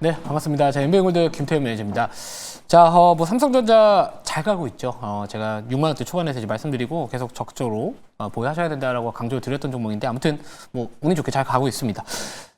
네, 반갑습니다. 자, 엠베골드 김태현 매니저입니다. 자, 어, 뭐 삼성전자 잘 가고 있죠. 어, 제가 6만 원대 초반에서 이제 말씀드리고 계속 적극적으로 어, 보유하셔야 된다라고 강조를 드렸던 종목인데 아무튼 뭐 운이 좋게 잘 가고 있습니다.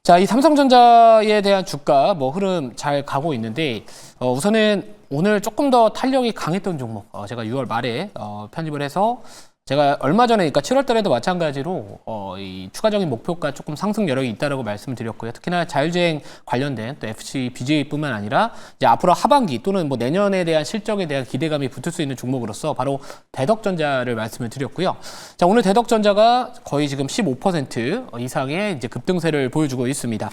자, 이 삼성전자에 대한 주가 뭐 흐름 잘 가고 있는데 어, 우선은 오늘 조금 더 탄력이 강했던 종목 어, 제가 6월 말에 어, 편입을 해서 제가 얼마 전에 그러니까 7월 달에도 마찬가지로 어, 이 추가적인 목표가 조금 상승 여력이 있다라고 말씀을 드렸고요. 특히나 자율주행 관련된 또 FC, BJ뿐만 아니라 이제 앞으로 하반기 또는 뭐 내년에 대한 실적에 대한 기대감이 붙을 수 있는 종목으로서 바로 대덕전자를 말씀을 드렸고요. 자, 오늘 대덕전자가 거의 지금 15% 이상의 이제 급등세를 보여주고 있습니다.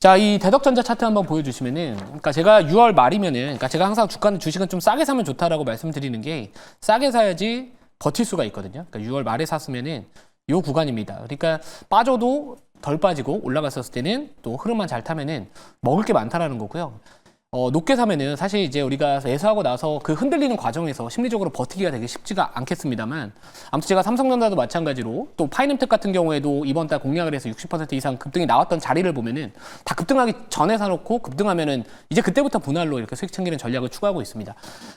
자, 이 대덕전자 차트 한번 보여주시면은, 그러니까 제가 6월 말이면은, 그러니까 제가 항상 주가는 주식은 좀 싸게 사면 좋다라고 말씀드리는 게 싸게 사야지 버틸 수가 있거든요. 그러니까 6월 말에 샀으면은 요 구간입니다. 그러니까 빠져도 덜 빠지고 올라갔었을 때는 또 흐름만 잘 타면은 먹을 게 많다라는 거고요. 어, 높게 사면은 사실 이제 우리가 매수하고 나서 그 흔들리는 과정에서 심리적으로 버티기가 되게 쉽지가 않겠습니다만 아무튼 제가 삼성전자도 마찬가지로 또 파이nem텍 같은 경우에도 이번 달 공략을 해서 60% 이상 급등이 나왔던 자리를 보면은 다 급등하기 전에 사놓고 급등하면은 이제 그때부터 분할로 이렇게 수익 챙기는 전략을 추구하고 있습니다.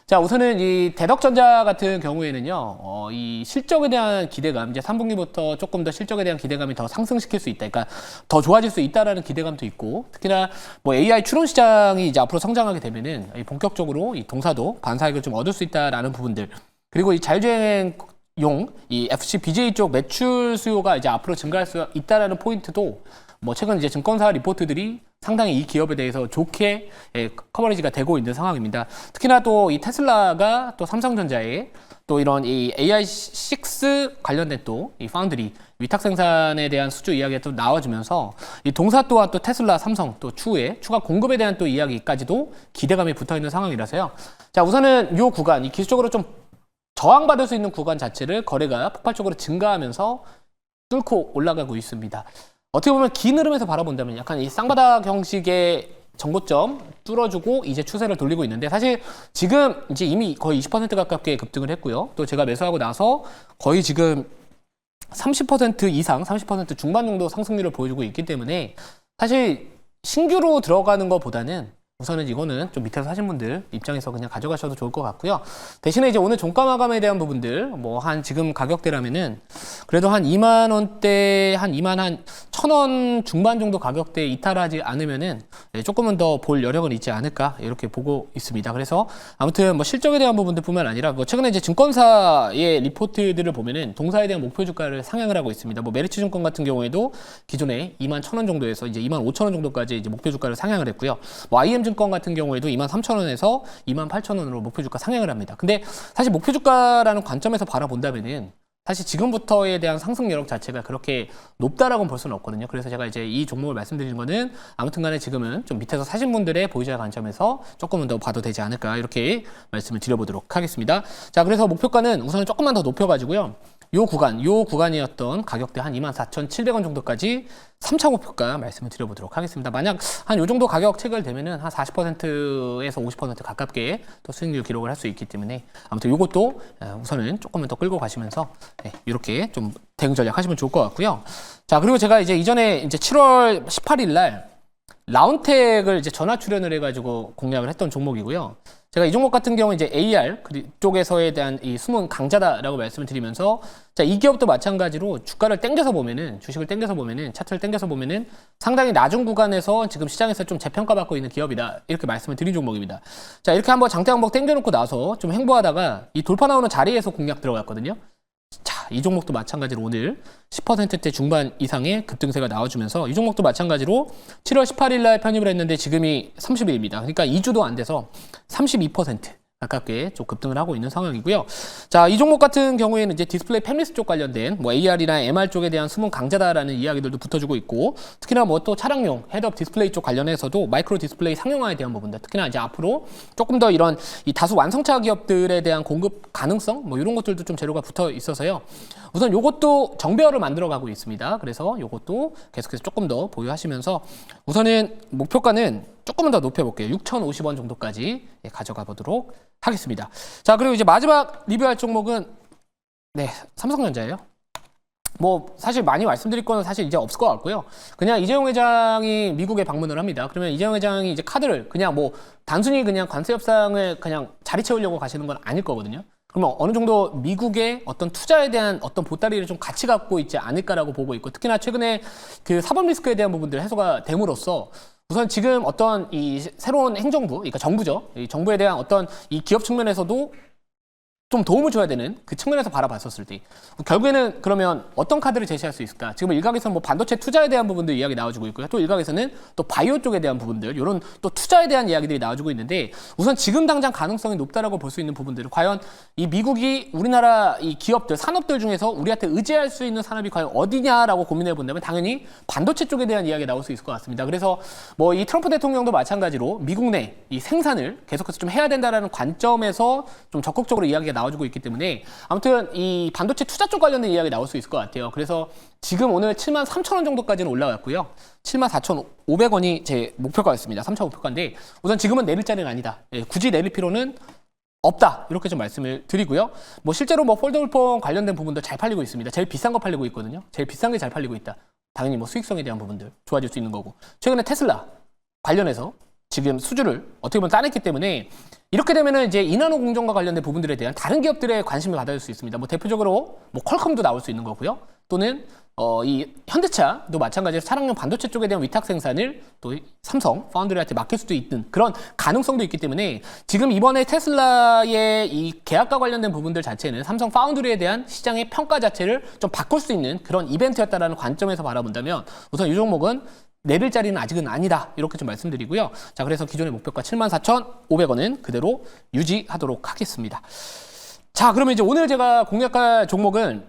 자 우선은 이 대덕전자 같은 경우에는요 어, 이 실적에 대한 기대감 이제 3분기부터 조금 더 실적에 대한 기대감이 더 상승시킬 수 있다. 그러니까 더 좋아질 수 있다라는 기대감도 있고 특히나 뭐 AI 추론 시장이 이제 앞으로 성장하게 되면은 이 본격적으로 이 동사도 반사익을 좀 얻을 수 있다라는 부분들. 그리고 이 자율주행용 이 FC BJ 쪽 매출 수요가 이제 앞으로 증가할 수 있다라는 포인트도 뭐 최근 이제 증권사 리포트들이 상당히 이 기업에 대해서 좋게 예, 커버리지가 되고 있는 상황입니다. 특히나 또 이 테슬라가 또 삼성전자에 또 이런 이 AI6 관련된 또 이 파운드리 위탁 생산에 대한 수주 이야기가 또 나와주면서 이 동사 또한 또 테슬라, 삼성 또 추후에 추가 공급에 대한 또 이야기까지도 기대감이 붙어 있는 상황이라서요. 자 우선은 이 구간 이 기술적으로 좀 저항받을 수 있는 구간 자체를 거래가 폭발적으로 증가하면서 뚫고 올라가고 있습니다. 어떻게 보면 긴 흐름에서 바라본다면 약간 이 쌍바닥 형식의 정고점 뚫어주고 이제 추세를 돌리고 있는데 사실 지금 이제 이미 거의 20% 가깝게 급등을 했고요. 또 제가 매수하고 나서 거의 지금 30% 이상, 30% 중반 정도 상승률을 보여주고 있기 때문에 사실 신규로 들어가는 것보다는 우선은 이거는 좀 밑에서 사신 분들 입장에서 그냥 가져가셔도 좋을 것 같고요. 대신에 이제 오늘 종가 마감에 대한 부분들 뭐 한 지금 가격대라면은 그래도 한 2만 원대 한 2만 한천 원 중반 정도 가격대에 이탈하지 않으면은 네, 조금은 더 볼 여력은 있지 않을까 이렇게 보고 있습니다. 그래서 아무튼 뭐 실적에 대한 부분들뿐만 아니라 뭐 최근에 이제 증권사의 리포트들을 보면은 동사에 대한 목표 주가를 상향을 하고 있습니다. 뭐 메리츠 증권 같은 경우에도 기존에 2만 천 원 정도에서 이제 2만 5천 원 정도까지 이제 목표 주가를 상향을 했고요. 뭐 IM 증권 같은 경우에도 2만 3천 원에서 2만 8천 원으로 목표 주가 상향을 합니다. 근데 사실 목표 주가라는 관점에서 바라본다면은 사실 지금부터에 대한 상승 여력 자체가 그렇게 높다라고 볼 수는 없거든요. 그래서 제가 이제 이 종목을 말씀드리는 거는 아무튼 간에 지금은 좀 밑에서 사신 분들의 보유자 관점에서 조금은 더 봐도 되지 않을까 이렇게 말씀을 드려보도록 하겠습니다. 자, 그래서 목표가는 우선은 조금만 더 높여가지고요. 요 구간, 요 구간이었던 가격대 한 24,700원 정도까지 3차 목표가 말씀을 드려보도록 하겠습니다. 만약 한 요 정도 가격 체결되면은 한 40%에서 50% 가깝게 또 수익률 기록을 할 수 있기 때문에 아무튼 요것도 어, 우선은 조금만 더 끌고 가시면서 네, 이렇게 좀 대응 전략 하시면 좋을 것 같고요. 자, 그리고 제가 이제 이전에 이제 7월 18일 날 라운텍을 이제 전화 출연을 해가지고 공략을 했던 종목이고요. 제가 이 종목 같은 경우 이제 AR 쪽에서에 대한 이 숨은 강자다라고 말씀을 드리면서 자, 이 기업도 마찬가지로 주가를 땡겨서 보면은 주식을 땡겨서 보면은 차트를 땡겨서 보면은 상당히 낮은 구간에서 지금 시장에서 좀 재평가받고 있는 기업이다. 이렇게 말씀을 드린 종목입니다. 자, 이렇게 한번 장대 한번 땡겨 놓고 나서 좀 행보하다가 이 돌파 나오는 자리에서 공략 들어갔거든요. 자, 이 종목도 마찬가지로 오늘 10%대 중반 이상의 급등세가 나와주면서 이 종목도 마찬가지로 7월 18일 날 편입을 했는데 지금이 30일입니다. 그러니까 2주도 안 돼서 32% 가깝게 좀 급등을 하고 있는 상황이고요. 자, 이 종목 같은 경우에는 이제 디스플레이 팹리스 쪽 관련된 뭐 AR이나 MR 쪽에 대한 숨은 강자다라는 이야기들도 붙어주고 있고 특히나 뭐 또 차량용 헤드업 디스플레이 쪽 관련해서도 마이크로 디스플레이 상용화에 대한 부분들 특히나 이제 앞으로 조금 더 이런 이 다수 완성차 기업들에 대한 공급 가능성 뭐 이런 것들도 좀 재료가 붙어 있어서요. 우선 요것도 정배열을 만들어 가고 있습니다. 그래서 요것도 계속해서 조금 더 보유하시면서 우선은 목표가는 조금은 더 높여볼게요. 6,050원 정도까지 예, 가져가 보도록 하겠습니다. 자, 그리고 이제 마지막 리뷰할 종목은 네, 삼성전자예요. 뭐 사실 많이 말씀드릴 거는 사실 이제 없을 것 같고요. 그냥 이재용 회장이 미국에 방문을 합니다. 그러면 이재용 회장이 이제 카드를 그냥 뭐 단순히 그냥 관세 협상을 그냥 자리 채우려고 가시는 건 아닐 거거든요. 그러면 어느 정도 미국의 어떤 투자에 대한 어떤 보따리를 좀 같이 갖고 있지 않을까라고 보고 있고 특히나 최근에 그 사법 리스크에 대한 부분들 해소가 됨으로써 우선 지금 어떤 이 새로운 행정부, 그러니까 정부죠. 이 정부에 대한 어떤 이 기업 측면에서도 좀 도움을 줘야 되는 그 측면에서 바라봤었을 때 결국에는 그러면 어떤 카드를 제시할 수 있을까? 지금 일각에서는 뭐 반도체 투자에 대한 부분들 이야기 나와주고 있고요. 또 일각에서는 또 바이오 쪽에 대한 부분들 이런 또 투자에 대한 이야기들이 나와주고 있는데 우선 지금 당장 가능성이 높다라고 볼 수 있는 부분들은 과연 이 미국이 우리나라 이 기업들 산업들 중에서 우리한테 의지할 수 있는 산업이 과연 어디냐라고 고민해 본다면 당연히 반도체 쪽에 대한 이야기 가 나올 수 있을 것 같습니다. 그래서 뭐 이 트럼프 대통령도 마찬가지로 미국 내 이 생산을 계속해서 좀 해야 된다라는 관점에서 좀 적극적으로 이야기가 나와주고 있기 때문에 아무튼 이 반도체 투자 쪽 관련된 이야기 나올 수 있을 것 같아요. 그래서 지금 오늘 7만 3천 원 정도까지는 올라갔고요. 7만 4,500원이 제 목표가였습니다. 3천 목표가인데 우선 지금은 내릴 자리는 아니다. 예, 굳이 내릴 필요는 없다 이렇게 좀 말씀을 드리고요. 뭐 실제로 뭐 폴더블 폰 관련된 부분도 잘 팔리고 있습니다. 제일 비싼 거 팔리고 있거든요. 제일 비싼 게 잘 팔리고 있다. 당연히 뭐 수익성에 대한 부분들 좋아질 수 있는 거고 최근에 테슬라 관련해서 지금 수주를 어떻게 보면 따냈기 때문에 이렇게 되면은 이제 인하노 공정과 관련된 부분들에 대한 다른 기업들의 관심을 받을 수 있습니다. 뭐 대표적으로 뭐 퀄컴도 나올 수 있는 거고요. 또는 어, 이 현대차도 마찬가지로 차량용 반도체 쪽에 대한 위탁 생산을 또 삼성 파운드리한테 맡길 수도 있는 그런 가능성도 있기 때문에 지금 이번에 테슬라의 이 계약과 관련된 부분들 자체는 삼성 파운드리에 대한 시장의 평가 자체를 좀 바꿀 수 있는 그런 이벤트였다라는 관점에서 바라본다면 우선 이 종목은 내릴 자리는 아직은 아니다. 이렇게 좀 말씀드리고요. 자, 그래서 기존의 목표가 74,500원은 그대로 유지하도록 하겠습니다. 자, 그러면 이제 오늘 제가 공략할 종목은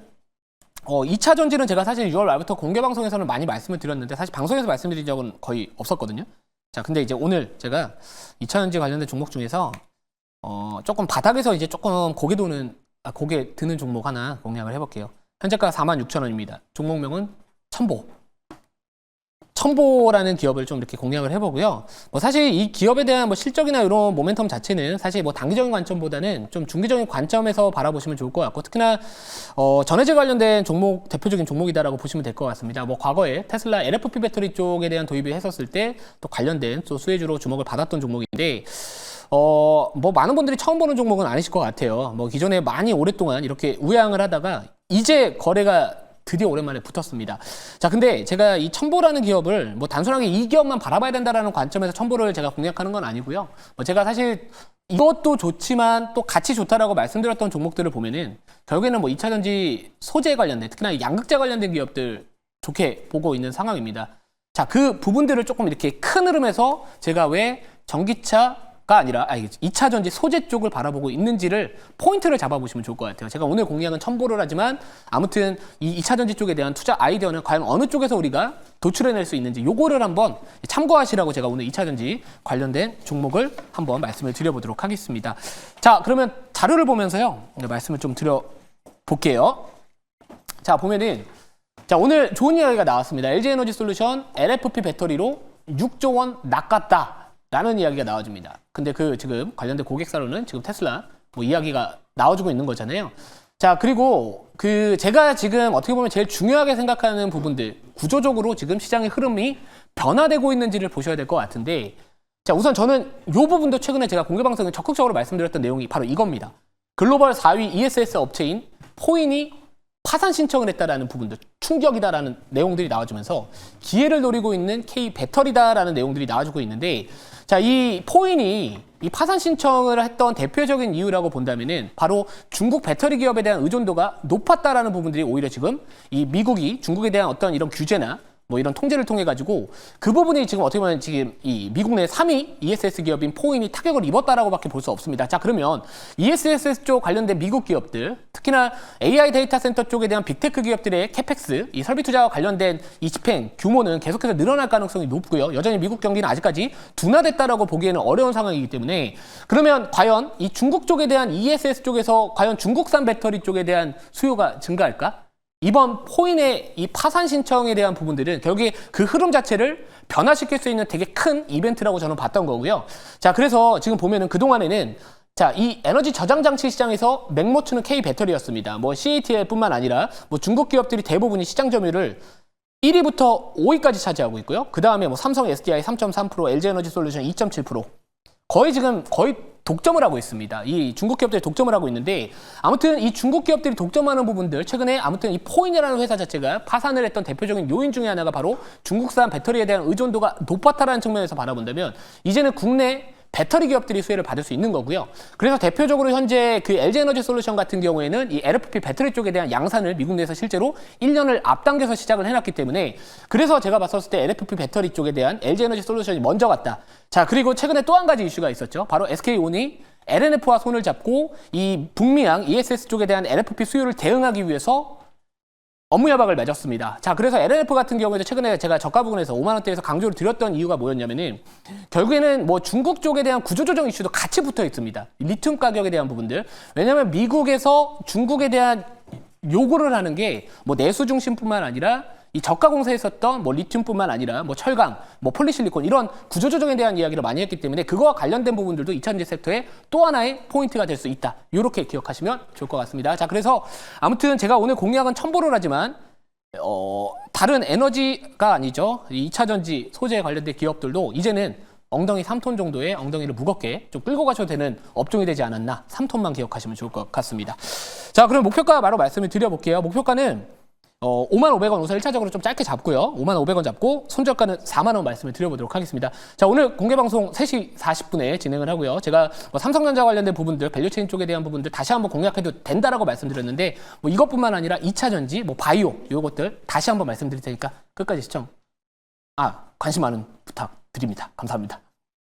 어, 2차 전지는 제가 사실 6월 말부터 공개 방송에서는 많이 말씀을 드렸는데 사실 방송에서 말씀드린 적은 거의 없었거든요. 자, 근데 이제 오늘 제가 2차 전지 관련된 종목 중에서 어, 조금 바닥에서 이제 조금 고개 도는 아, 고개 드는 종목 하나 공략을 해볼게요. 현재가 46,000원입니다. 종목명은 첨보. 첨보라는 기업을 좀 이렇게 공략을 해보고요. 뭐 사실 이 기업에 대한 뭐 실적이나 이런 모멘텀 자체는 사실 뭐 단기적인 관점보다는 좀 중기적인 관점에서 바라보시면 좋을 것 같고 특히나 어 전해질 관련된 종목 대표적인 종목이다라고 보시면 될 것 같습니다. 뭐 과거에 테슬라 LFP 배터리 쪽에 대한 도입을 했었을 때 또 관련된 또 수혜주로 주목을 받았던 종목인데 어, 뭐 많은 분들이 처음 보는 종목은 아니실 것 같아요. 뭐 기존에 많이 오랫동안 이렇게 우양을 하다가 이제 거래가 드디어 오랜만에 붙었습니다. 자, 근데 제가 이 첨보라는 기업을 뭐 단순하게 이 기업만 바라봐야 된다라는 관점에서 첨보를 제가 공략하는 건 아니고요. 뭐 제가 사실 이것도 좋지만 또 같이 좋다라고 말씀드렸던 종목들을 보면은 결국에는 뭐 2차 전지 소재 관련된 특히나 양극재 관련된 기업들 좋게 보고 있는 상황입니다. 자, 그 부분들을 조금 이렇게 큰 흐름에서 제가 왜 전기차 가 아니라 아니, 2차 전지 소재 쪽을 바라보고 있는지를 포인트를 잡아보시면 좋을 것 같아요. 제가 오늘 공략은 첨보를 하지만 아무튼 이 2차 전지 쪽에 대한 투자 아이디어는 과연 어느 쪽에서 우리가 도출해낼 수 있는지 요거를 한번 참고하시라고 제가 오늘 2차 전지 관련된 종목을 한번 말씀을 드려보도록 하겠습니다. 자, 그러면 자료를 보면서요. 말씀을 좀 드려볼게요. 자, 보면은 자, 오늘 좋은 이야기가 나왔습니다. LG에너지 솔루션 LFP 배터리로 6조 원 낚았다. 라는 이야기가 나와줍니다. 근데 그 지금 관련된 고객사로는 지금 테슬라 뭐 이야기가 나와주고 있는 거잖아요. 자, 그리고 그 제가 지금 어떻게 보면 제일 중요하게 생각하는 부분들 구조적으로 지금 시장의 흐름이 변화되고 있는지를 보셔야 될 것 같은데 자, 우선 저는 이 부분도 최근에 제가 공개 방송에 적극적으로 말씀드렸던 내용이 바로 이겁니다. 글로벌 4위 ESS 업체인 포인이 파산 신청을 했다라는 부분들 충격이다라는 내용들이 나와주면서 기회를 노리고 있는 K 배터리다라는 내용들이 나와주고 있는데 자, 이 포인이 이 파산 신청을 했던 대표적인 이유라고 본다면은 바로 중국 배터리 기업에 대한 의존도가 높았다라는 부분들이 오히려 지금 이 미국이 중국에 대한 어떤 이런 규제나 뭐 이런 통제를 통해 가지고 그 부분이 지금 어떻게 보면 지금 이 미국 내 3위 ESS 기업인 포인이 타격을 입었다라고밖에 볼 수 없습니다. 자 그러면 ESS 쪽 관련된 미국 기업들 특히나 AI 데이터 센터 쪽에 대한 빅테크 기업들의 캐펙스 이 설비 투자와 관련된 이 집행 규모는 계속해서 늘어날 가능성이 높고요. 여전히 미국 경기는 아직까지 둔화됐다라고 보기에는 어려운 상황이기 때문에 그러면 과연 이 중국 쪽에 대한 ESS 쪽에서 과연 중국산 배터리 쪽에 대한 수요가 증가할까? 이번 포인의 이 파산 신청에 대한 부분들은 결국에 그 흐름 자체를 변화시킬 수 있는 되게 큰 이벤트라고 저는 봤던 거고요. 자, 그래서 지금 보면은 그동안에는 자, 이 에너지 저장 장치 시장에서 맥모츠는 K 배터리였습니다. 뭐 CATL뿐만 아니라 뭐 중국 기업들이 대부분이 시장 점유율을 1위부터 5위까지 차지하고 있고요. 그 다음에 뭐 삼성 SDI 3.3%, LG 에너지 솔루션 2.7%. 거의 지금 거의 독점을 하고 있습니다. 이 중국 기업들이 독점을 하고 있는데 아무튼 이 중국 기업들이 독점하는 부분들 최근에 아무튼 이 포인이라는 회사 자체가 파산을 했던 대표적인 요인 중에 하나가 바로 중국산 배터리에 대한 의존도가 높았다라는 측면에서 바라본다면 이제는 국내 배터리 기업들이 수혜를 받을 수 있는 거고요. 그래서 대표적으로 현재 그 LG 에너지 솔루션 같은 경우에는 이 LFP 배터리 쪽에 대한 양산을 미국 내에서 실제로 1년을 앞당겨서 시작을 해놨기 때문에 그래서 제가 봤었을 때 LFP 배터리 쪽에 대한 LG 에너지 솔루션이 먼저 갔다. 자 그리고 최근에 또 한 가지 이슈가 있었죠. 바로 SK온이 LNF와 손을 잡고 이 북미양 ESS 쪽에 대한 LFP 수요를 대응하기 위해서 업무 협약을 맺었습니다. 자, 그래서 LNF 같은 경우에도 최근에 제가 저가 부근에서 5만 원대에서 강조를 드렸던 이유가 뭐였냐면은 결국에는 뭐 중국 쪽에 대한 구조조정 이슈도 같이 붙어 있습니다. 리튬 가격에 대한 부분들. 왜냐하면 미국에서 중국에 대한 요구를 하는 게 뭐 내수 중심뿐만 아니라 이 저가 공사에 썼던 뭐 리튬뿐만 아니라 뭐 철강, 뭐 폴리실리콘 이런 구조조정에 대한 이야기를 많이 했기 때문에 그거와 관련된 부분들도 2차전지 섹터의 또 하나의 포인트가 될 수 있다. 이렇게 기억하시면 좋을 것 같습니다. 자, 그래서 아무튼 제가 오늘 공략은 첨보를 하지만 어, 다른 에너지가 아니죠. 이 2차 전지 소재에 관련된 기업들도 이제는 엉덩이 3톤 정도의 엉덩이를 무겁게 좀 끌고 가셔도 되는 업종이 되지 않았나. 3톤만 기억하시면 좋을 것 같습니다. 자, 그럼 목표가 바로 말씀을 드려볼게요. 목표가는 어, 5만 500원 우선 1차적으로 좀 짧게 잡고요. 5만 500원 잡고 손절가는 4만 원 말씀을 드려보도록 하겠습니다. 자, 오늘 공개 방송 3시 40분에 진행을 하고요. 제가 뭐 삼성전자 관련된 부분들, 밸류체인 쪽에 대한 부분들 다시 한번 공략해도 된다라고 말씀드렸는데 뭐 이것뿐만 아니라 2차 전지, 뭐 바이오 요것들 다시 한번 말씀드릴 테니까 끝까지 시청 아, 관심 많은 부탁드립니다. 감사합니다.